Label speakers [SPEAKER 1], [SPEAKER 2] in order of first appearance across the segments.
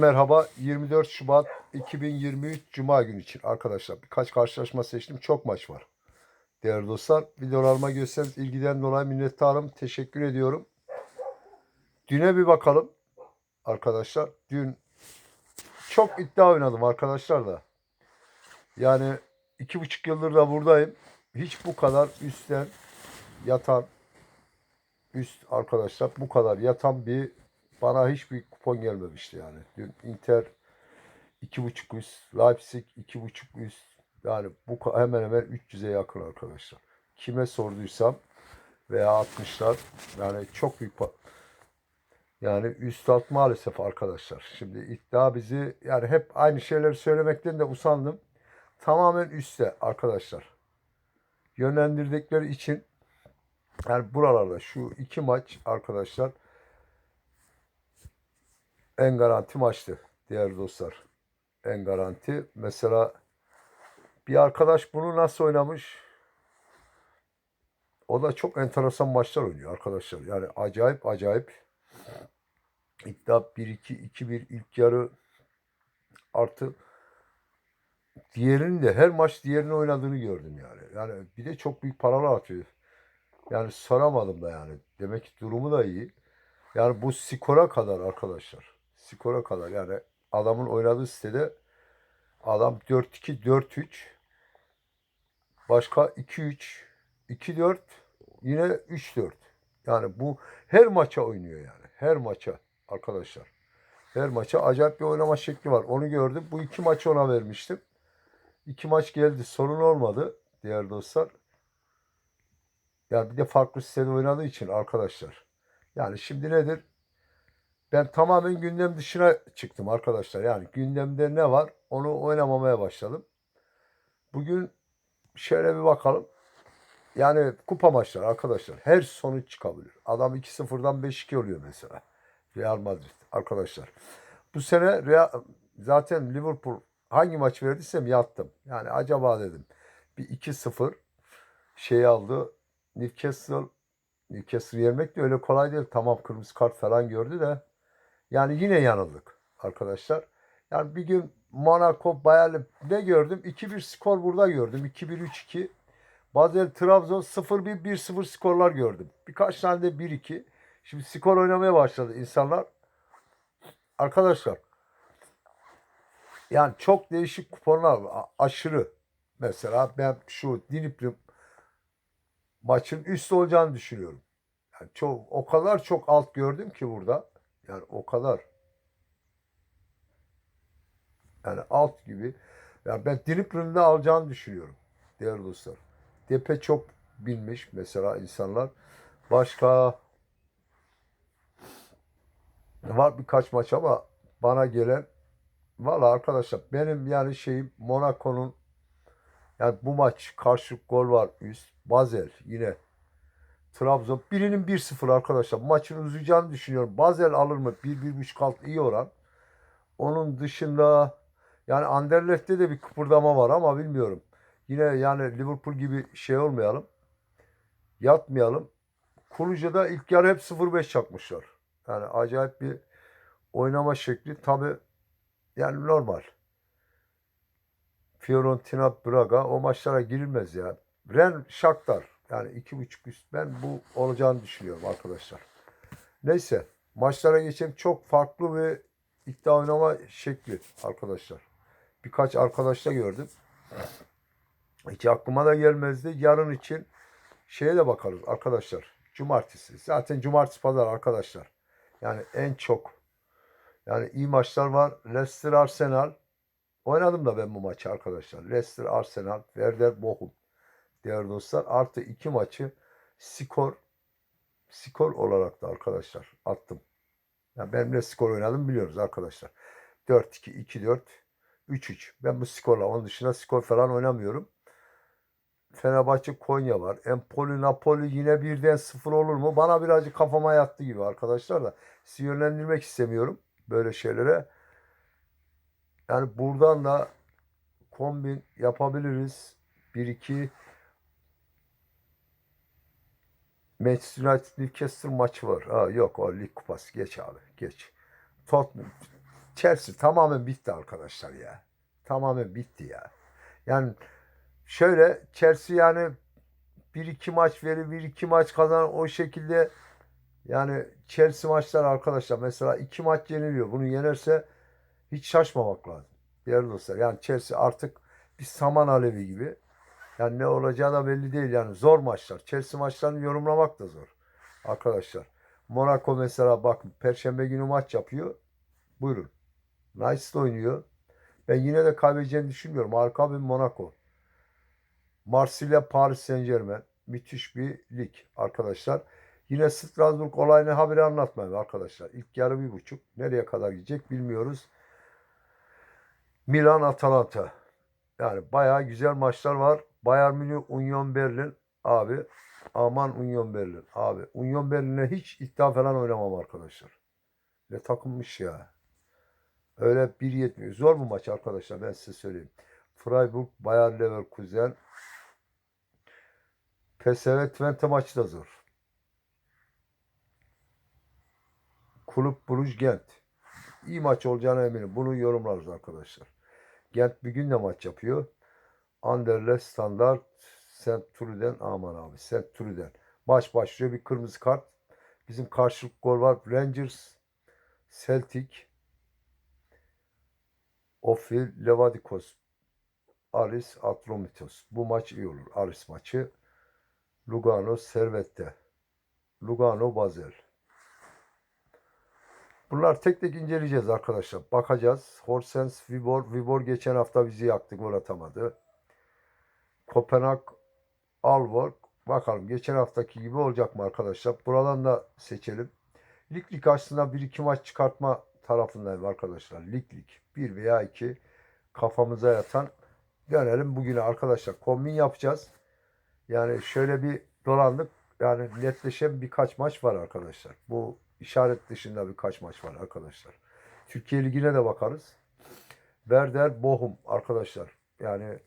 [SPEAKER 1] Merhaba 24 Şubat 2023 Cuma günü için arkadaşlar birkaç karşılaşma seçtim. Çok maç var. Değerli dostlar videolarıma gösterdiğiniz ilgiden dolayı minnettarım. Teşekkür ediyorum. Düne bir bakalım arkadaşlar. Dün çok iddia oynadım arkadaşlar da. Yani iki buçuk yıldır da buradayım. Hiç bu kadar üstten yatan üst arkadaşlar bu kadar yatan bir bana hiçbir kupon gelmemişti yani. Dün Inter 2.5 üst, Leipzig 2.5 üst. Yani bu hemen hemen 300'e yakın arkadaşlar. Kime sorduysam veya 60'lar yani çok büyük yani üst alt maalesef arkadaşlar. Şimdi iddia bizi yani hep aynı şeyleri söylemekten de usandım. Tamamen üstte arkadaşlar. Yönlendirdikleri için yani buralarda şu iki maç arkadaşlar en garanti maçtı değerli dostlar. En garanti. Mesela bir arkadaş bunu nasıl oynamış? O da çok enteresan maçlar oynuyor arkadaşlar. Yani acayip acayip. İddia 1-2, 2-1 ilk yarı artı diğerinin de her maç diğerini oynadığını gördüm yani. Yani bir de çok büyük paralar atıyor. Yani soramadım da yani. Demek ki durumu da iyi. Yani bu skora kadar arkadaşlar. Skora kadar yani adamın oynadığı sitede adam 4-2 4-3 başka 2-3 2-4 yine 3-4. Yani bu her maça oynuyor yani. Her maça arkadaşlar. Her maça acayip bir oynama şekli var. Onu gördüm. Bu iki maçı ona vermiştim. İki maç geldi. Sorun olmadı diğer dostlar. Yani bir de farklı sitede oynadığı için arkadaşlar. Yani şimdi nedir? Ben tamamen gündem dışına çıktım arkadaşlar. Yani gündemde ne var onu oynamamaya başladım. Bugün şöyle bir bakalım. Yani kupa maçları arkadaşlar. Her sonuç çıkabilir. Adam 2-0'dan 5-2 oluyor mesela. Real Madrid arkadaşlar. Bu sene Real, zaten Liverpool hangi maç verdiysem yattım. Yani acaba dedim. Bir 2-0 şey aldı. Newcastle Newcastle yenmek de öyle kolay değil. Tamam kırmızı kart falan gördü de. Yani yine yanıldık arkadaşlar. Yani bir gün Monaco Bayern ne gördüm? 2-1 skor burada gördüm. 2-1 3-2. Basel Trabzon 0-1 1-0 skorlar gördüm. Birkaç tane de 1-2. Şimdi skor oynamaya başladı insanlar. Arkadaşlar yani çok değişik kuponlar var. Aşırı. Mesela ben şu Dinipli maçın üst olacağını düşünüyorum. Yani çok o kadar çok alt gördüm ki burada. Yani o kadar. Yani alt gibi. Yani ben Dinipri'nin de alacağını düşünüyorum. Değerli dostlar. Depe çok bilmiş mesela insanlar. Başka var birkaç maç ama bana gelen valla arkadaşlar benim yani şeyim Monaco'nun yani bu maç karşılık gol var üst. Basel yine Trabzon birinin 1-0 arkadaşlar. Maçın uzayacağını düşünüyorum. Basel alır mı? 1-1.5 alt iyi oran. Onun dışında yani Anderlecht'te de bir kıpırdama var ama bilmiyorum. Yine yani Liverpool gibi şey olmayalım. Yatmayalım. Kuluca'da ilk yarı hep 0-5 çakmışlar. Yani acayip bir oynama şekli. Tabi yani normal. Fiorentina, Braga o maçlara girilmez ya. Ren, Shakhtar yani iki buçuk üst. Ben bu olacağını düşünüyorum arkadaşlar. Neyse maçlara geçelim. Çok farklı bir iddia oynama şekli arkadaşlar. Birkaç arkadaşta gördüm. Hiç aklıma da gelmezdi. Yarın için şeye de bakarız arkadaşlar. Cumartesi. Zaten cumartesi pazar arkadaşlar. Yani en çok yani iyi maçlar var. Leicester Arsenal. Oynadım da ben bu maçı arkadaşlar. Leicester Arsenal, Werder Bochum. Değerli dostlar artı iki maçı skor skor olarak da arkadaşlar attım. Yani ben ne skor oynadım biliyoruz arkadaşlar. 4-2, 2-4, 3-3. Ben bu skorla onun dışında skor falan oynamıyorum. Fenerbahçe Konya var. Empoli Napoli yine birden sıfır olur mu? Bana birazcık kafama yattı gibi arkadaşlar da. Sizi yönlendirmek istemiyorum böyle şeylere. Yani buradan da kombin yapabiliriz. 1-2 Manchester United Newcastle maçı var. Ha, yok o lig kupası. Geç abi. Geç. Tottenham Chelsea tamamen bitti arkadaşlar ya. Tamamen bitti ya. Yani şöyle Chelsea yani bir iki maç verir, bir iki maç kazanır o şekilde yani Chelsea maçlar arkadaşlar mesela iki maç yeniliyor. Bunu yenerse hiç şaşmamak lazım. Değerli dostlar. Yani Chelsea artık bir saman alevi gibi. Yani ne olacağı da belli değil. Yani zor maçlar. Chelsea maçlarını yorumlamak da zor. Arkadaşlar. Monaco mesela bak Perşembe günü maç yapıyor. Buyurun. Nice oynuyor. Ben yine de kaybedeceğini düşünmüyorum. Harika bir Monaco. Marsilya Paris Saint Germain. Müthiş bir lig arkadaşlar. Yine Strasbourg olayını haberi anlatmayayım arkadaşlar. İlk yarı bir buçuk. Nereye kadar gidecek bilmiyoruz. Milan Atalanta. Yani bayağı güzel maçlar var. Bayern Münih Union Berlin abi. Aman Union Berlin abi. Union Berlin'e hiç iddia falan oynamam arkadaşlar. Ne takılmış ya. Öyle 1.70. Zor bu maç arkadaşlar ben size söyleyeyim. Freiburg, Bayer Leverkusen. PSV Twente maçı da zor. Kulüp Bruges Gent. İyi maç olacağına eminim. Bunu yorumlarız arkadaşlar. Gent bir gün de maç yapıyor. Anderlecht Standard St. Truiden aman abi St. Truiden. Maç başlıyor bir kırmızı kart. Bizim karşılık gol var. Rangers Celtic Ofil Levadikos Aris Atromitos. Bu maç iyi olur. Aris maçı. Lugano Servette. Lugano Basel. Bunlar tek tek inceleyeceğiz arkadaşlar. Bakacağız. Horsens, Vibor. Vibor geçen hafta bizi yaktı. Gol atamadı. Kopenhag, Alborg. Bakalım geçen haftaki gibi olacak mı arkadaşlar? Buradan da seçelim. Lig lig aslında bir iki maç çıkartma tarafındayım arkadaşlar. Lig lig. Bir veya iki kafamıza yatan. Dönelim bugüne arkadaşlar. Kombin yapacağız. Yani şöyle bir dolandık. Yani netleşen birkaç maç var arkadaşlar. Bu işaret dışında birkaç maç var arkadaşlar. Türkiye Ligi'ne de bakarız. Werder Bochum arkadaşlar. Yani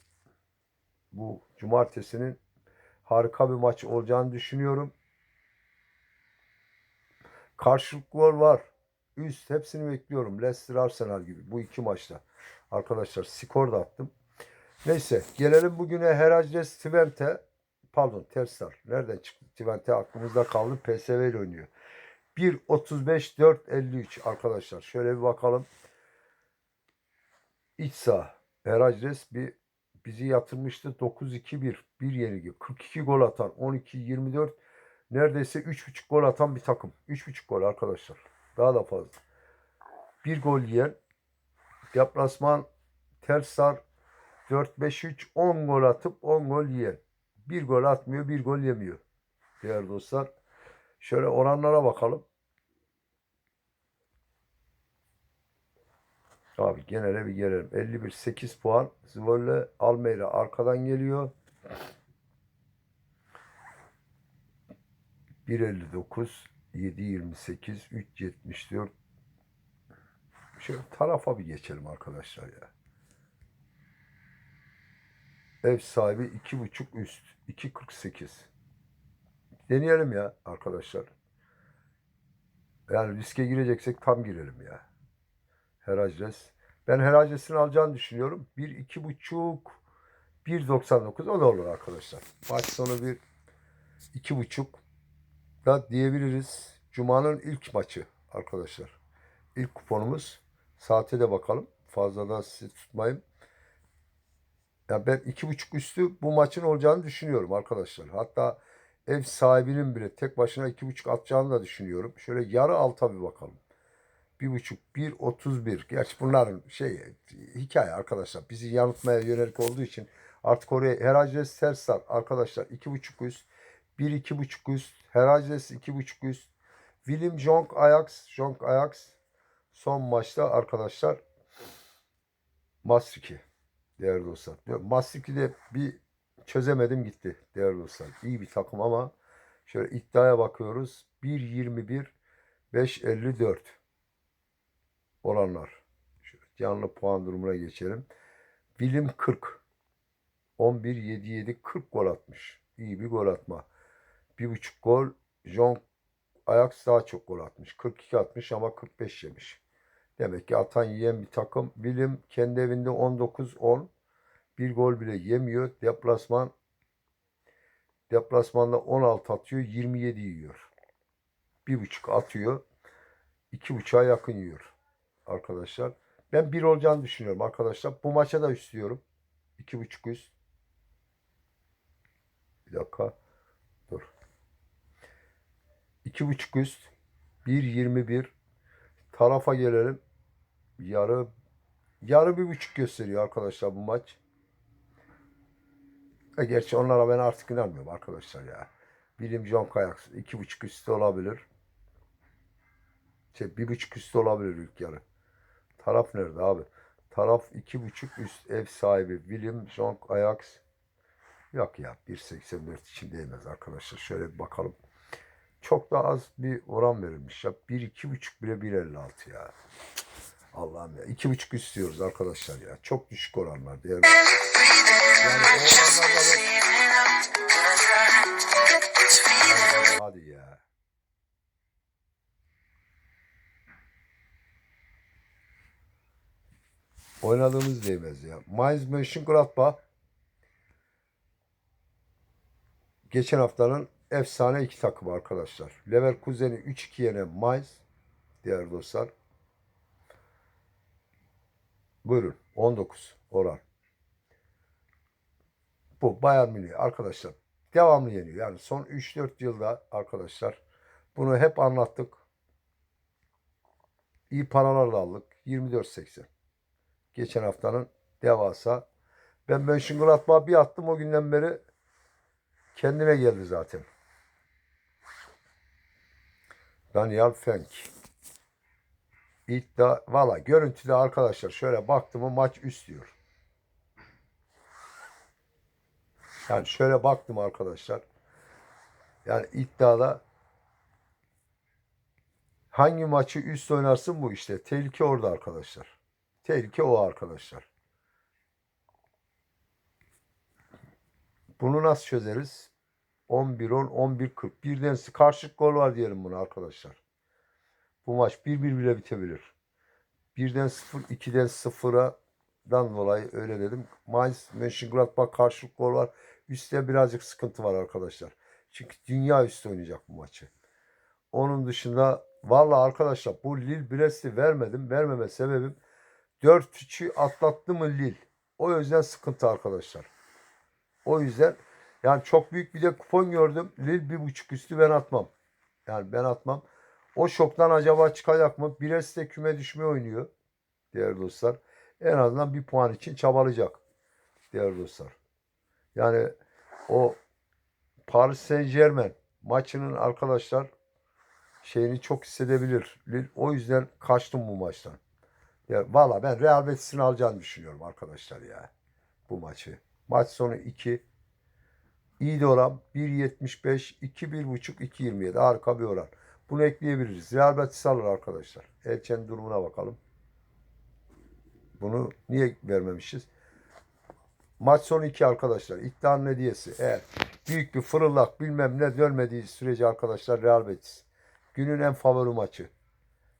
[SPEAKER 1] bu cumartesinin harika bir maç olacağını düşünüyorum. Karşılıklar var. Üst hepsini bekliyorum. Leicester Arsenal gibi bu iki maçta. Arkadaşlar skor da attım. Neyse gelelim bugüne Heracles Twente pardon Terstar. Nereden çıktı? Twente aklımızda kaldı. PSV ile oynuyor. 1.35 4.53 arkadaşlar. Şöyle bir bakalım. İç saha. Heracles bir bizi yatırmıştı. 9-2-1. Bir yenilgi. 42 gol atan. 12-24. Neredeyse 3.5 gol atan bir takım. 3.5 gol arkadaşlar. Daha da fazla. Bir gol yiyen. Deplasman Terstar 4-5-3 10 gol atıp 10 gol yiyen. Bir gol atmıyor, bir gol yemiyor. Değerli dostlar. Şöyle oranlara bakalım. Abi genele bir gelelim. 51 8 puan. Zvolle Almeyra arkadan geliyor. 1.59 7.28 3.74 Şöyle tarafa bir geçelim arkadaşlar ya. Ev sahibi 2.5 üst. 2.48. Deneyelim ya arkadaşlar. Yani riske gireceksek tam girelim ya. Heracles. Ben Heracles'in alacağını düşünüyorum. 1 2.5 1.99 o da olur arkadaşlar. Maç sonu bir 2.5 da diyebiliriz. Cuma'nın ilk maçı arkadaşlar. İlk kuponumuz. Saate de bakalım. Fazla da sizi tutmayayım. Ya ben iki buçuk üstü bu maçın olacağını düşünüyorum arkadaşlar. Hatta ev sahibinin bile tek başına iki buçuk atacağını da düşünüyorum. Şöyle yarı alta bir bakalım. Bir buçuk, bir, otuz bir. Gerçi bunların şey hikaye arkadaşlar. Bizi yanıltmaya yönelik olduğu için artık oraya Heracles Terstar arkadaşlar iki buçuk üst. Bir iki buçuk üst. Heracles iki buçuk üst. William Jong Ajax. Jong Ajax. Son maçta arkadaşlar Maastricht'i değerli dostlar. Maastricht'i de bir çözemedim gitti değerli dostlar. İyi bir takım ama şöyle iddiaya bakıyoruz. 1.21 5.54 olanlar. Şöyle canlı puan durumuna geçelim. Bilim 40. 11 7 7 40 gol atmış. İyi bir gol atma. Bir buçuk gol. John Ajax daha çok gol atmış. 42 atmış ama 45 yemiş. Demek ki atan yiyen bir takım. Bilim kendi evinde 19-10. Bir gol bile yemiyor. Deplasman deplasmanda 16 atıyor. 27 yiyor. Bir buçuk atıyor. iki buçuğa yakın yiyor. Arkadaşlar. Ben bir olacağını düşünüyorum arkadaşlar. Bu maça da üstlüyorum. İki buçuk üst. Bir dakika. Dur. İki buçuk üst. 1.21. Tarafa gelelim. Yarı yarı bir buçuk gösteriyor arkadaşlar bu maç. E gerçi onlara ben artık inanmıyorum arkadaşlar ya. Bilim John Kayak iki buçuk üstü olabilir. Şey bir buçuk üstü olabilir ilk yarı. Taraf nerede abi? Taraf iki buçuk üst ev sahibi William John Ajax. Yok ya 1.84 için değmez arkadaşlar. Şöyle bir bakalım. Çok da az bir oran verilmiş ya. 1-2,5 bile 1.56 ya. Allah'ım ya. 2,5 istiyoruz arkadaşlar ya. Çok düşük oranlar. Değerli. Oynadığımız değmez ya. Mainz Mönchengladbach geçen haftanın efsane iki takımı arkadaşlar. Leverkusen'i 3-2 yenen Mainz değerli dostlar. Buyurun 19 oran. Bu Bayern Münih arkadaşlar devamlı yeniyor. Yani son 3-4 yılda arkadaşlar bunu hep anlattık. İyi paralarla aldık. 24.80. Geçen haftanın devasa. Ben Mönchengladbach'a bir attım o günden beri kendine geldi zaten. Daniel Fenk. İddia, valla görüntüde arkadaşlar şöyle baktım mı maç üst diyor. Yani şöyle baktım arkadaşlar. Yani iddiada hangi maçı üst oynarsın bu işte. Tehlike orada arkadaşlar. Tehlike o arkadaşlar. Bunu nasıl çözeriz? 11-10, 11-40. Birden karşılık gol var diyelim bunu arkadaşlar. Bu maç 1-1 bile bitebilir. 1'den 0, 2'den 0'a dan dolayı öyle dedim. Mainz Mönchengladbach karşılık gol var. Üstte birazcık sıkıntı var arkadaşlar. Çünkü dünya üstü oynayacak bu maçı. Onun dışında valla arkadaşlar bu Lille Brest'i vermedim. Vermeme sebebim 4-3'ü atlattı mı Lille. O yüzden sıkıntı arkadaşlar. O yüzden yani çok büyük bir de kupon gördüm. Lille bir buçuk üstü ben atmam. Yani ben atmam. O şoktan acaba çıkacak mı? Brest de küme düşme oynuyor. Değerli dostlar. En azından bir puan için çabalayacak. Değerli dostlar. Yani o Paris Saint Germain maçının arkadaşlar şeyini çok hissedebilir. O yüzden kaçtım bu maçtan. Ya valla ben Real Betis'in alacağını düşünüyorum arkadaşlar ya. Bu maçı. Maç sonu 2. İyi de oran 1.75, 2 1.5, 2.27. Harika bir oran. Bunu ekleyebiliriz. Real Betis alır arkadaşlar. Elçe'nin durumuna bakalım. Bunu niye vermemişiz? Maç sonu 2 arkadaşlar. İddianın hediyesi. Eğer büyük bir fırıldak bilmem ne dönmediği sürece arkadaşlar Real Betis. Günün en favori maçı.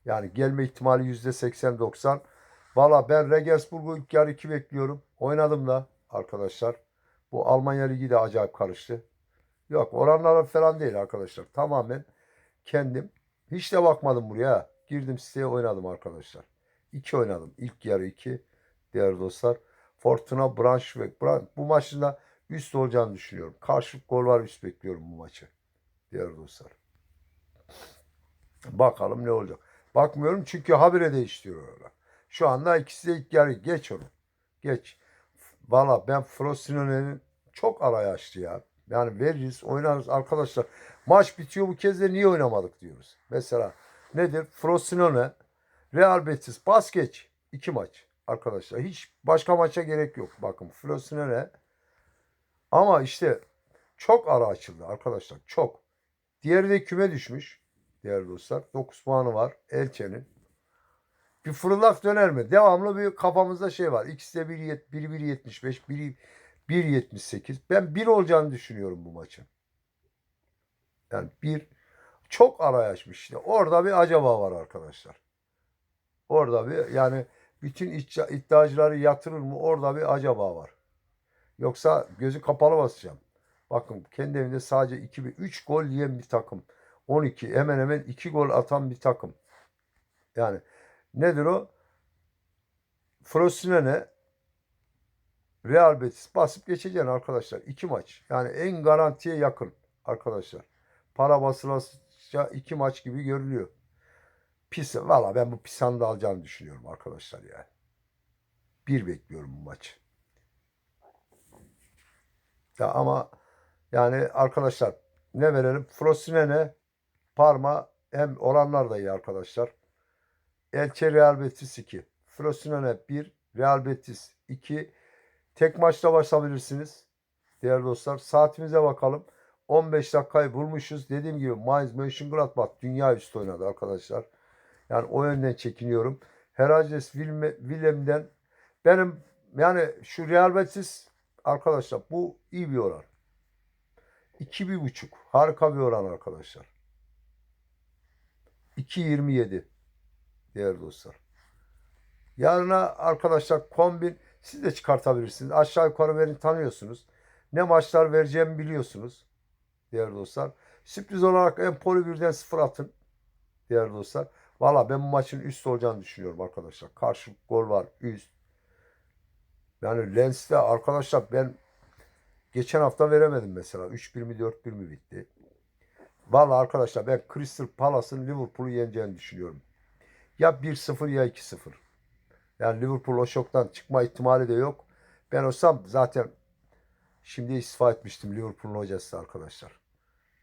[SPEAKER 1] Yani gelme ihtimali %80-90. Valla ben Regensburg'u ilk yarı 2 bekliyorum. Oynadım da arkadaşlar. Bu Almanya Ligi de acayip karıştı. Yok oranlara falan değil arkadaşlar. Tamamen kendim. Hiç de bakmadım buraya. Girdim siteye oynadım arkadaşlar. 2 oynadım. İlk yarı 2. Değerli dostlar. Fortuna Braunschweig. Bu maçın da üst olacağını düşünüyorum. Karşılık gol var üst bekliyorum bu maçı. Değerli dostlar. Bakalım ne olacak. Bakmıyorum çünkü habire değiştiriyorlar. Şu anda ikisi de ilk yarı. Geç onu. Geç. Valla ben Frosinone'nin çok araya açtı ya. Yani veririz, oynarız arkadaşlar. Maç bitiyor bu kez de niye oynamadık diyoruz. Mesela nedir? Frosinone, Real Betis, bas geç. İki maç arkadaşlar. Hiç başka maça gerek yok. Bakın Frosinone ama işte çok ara açıldı arkadaşlar. Çok. Diğeri de küme düşmüş. Değerli dostlar. 9 puanı var Elçe'nin. Bir fırlak döner mi? Devamlı bir kafamızda şey var. İkisi de 1.75, biri 1.78. Ben 1 olacağını düşünüyorum bu maçın. Yani bir çok araya açmış işte. Orada bir acaba var arkadaşlar. Orada bir yani bütün iddia- iddiacıları yatırır mı? Orada bir acaba var. Yoksa gözü kapalı basacağım. Bakın kendi evinde sadece 2 3 gol yiyen bir takım. 12 hemen hemen 2 gol atan bir takım. Yani nedir o? Frosinone Real Betis basıp geçeceksin arkadaşlar. İki maç. Yani en garantiye yakın arkadaşlar. Para basılacak iki maç gibi görülüyor. Pis, valla ben bu Pisan'ı da alacağını düşünüyorum arkadaşlar yani. Bir bekliyorum bu maçı. Ya ama yani arkadaşlar ne verelim? Frosinone, Parma hem oranlar da iyi arkadaşlar. Elche Real Betis 2. Frosinone 1, Real Betis 2. Tek maçla başlayabilirsiniz. Değerli dostlar saatimize bakalım. 15 dakikayı bulmuşuz. Dediğim gibi Mainz Mönchengladbach dünya üstü oynadı arkadaşlar. Yani o yönden çekiniyorum. Heraces Willem'den benim yani şu Real Betis arkadaşlar bu iyi bir oran. 2,5 harika bir oran arkadaşlar. 2.27 değerli dostlar. Yarına arkadaşlar kombin siz de çıkartabilirsiniz. Aşağı yukarı beni tanıyorsunuz. Ne maçlar vereceğimi biliyorsunuz. Değerli dostlar. Sürpriz olarak Empoli birden sıfır atın. Değerli dostlar. Valla ben bu maçın üst olacağını düşünüyorum arkadaşlar. Karşı gol var. Üst. Yani Lens'te arkadaşlar ben geçen hafta veremedim mesela. 3-1 mi 4-1 mi bitti. Valla arkadaşlar ben Crystal Palace'ın Liverpool'u yeneceğini düşünüyorum. Ya 1-0 ya 2-0. Yani Liverpool o şoktan çıkma ihtimali de yok. Ben olsam zaten şimdi istifa etmiştim Liverpool'un hocası arkadaşlar.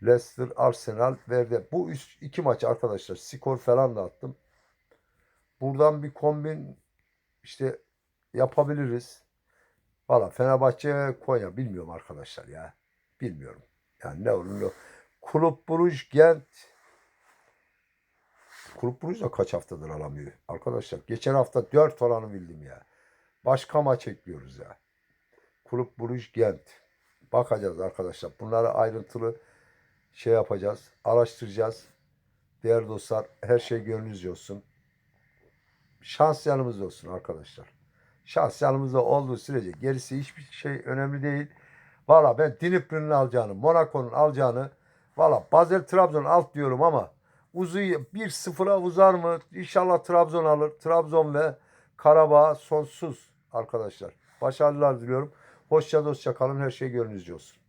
[SPEAKER 1] Leicester, Arsenal verdi. Bu üç, iki maç arkadaşlar. Skor falan da attım. Buradan bir kombin işte yapabiliriz. Valla Fenerbahçe Konya bilmiyorum arkadaşlar ya. Bilmiyorum. Yani ne olur ne. Kulüp Bruges Gent Kulüp Bruges da kaç haftadır alamıyor. Arkadaşlar geçen hafta 4 oranı bildim ya. Başka maç ekliyoruz ya. Kulüp Bruges Gent. Bakacağız arkadaşlar. Bunları ayrıntılı şey yapacağız. Araştıracağız. Değerli dostlar her şey gönlünüzce olsun. Şans yanımızda olsun arkadaşlar. Şans yanımızda olduğu sürece gerisi hiçbir şey önemli değil. Valla ben Dnipro'nun alacağını, Monaco'nun alacağını valla Basel Trabzon alt diyorum ama Uzu'yu 1-0'a uzar mı? İnşallah Trabzon alır. Trabzon ve Karabağ sonsuz arkadaşlar. Başarılar diliyorum. Hoşça dostça kalın. Her şey gönlünüzce olsun.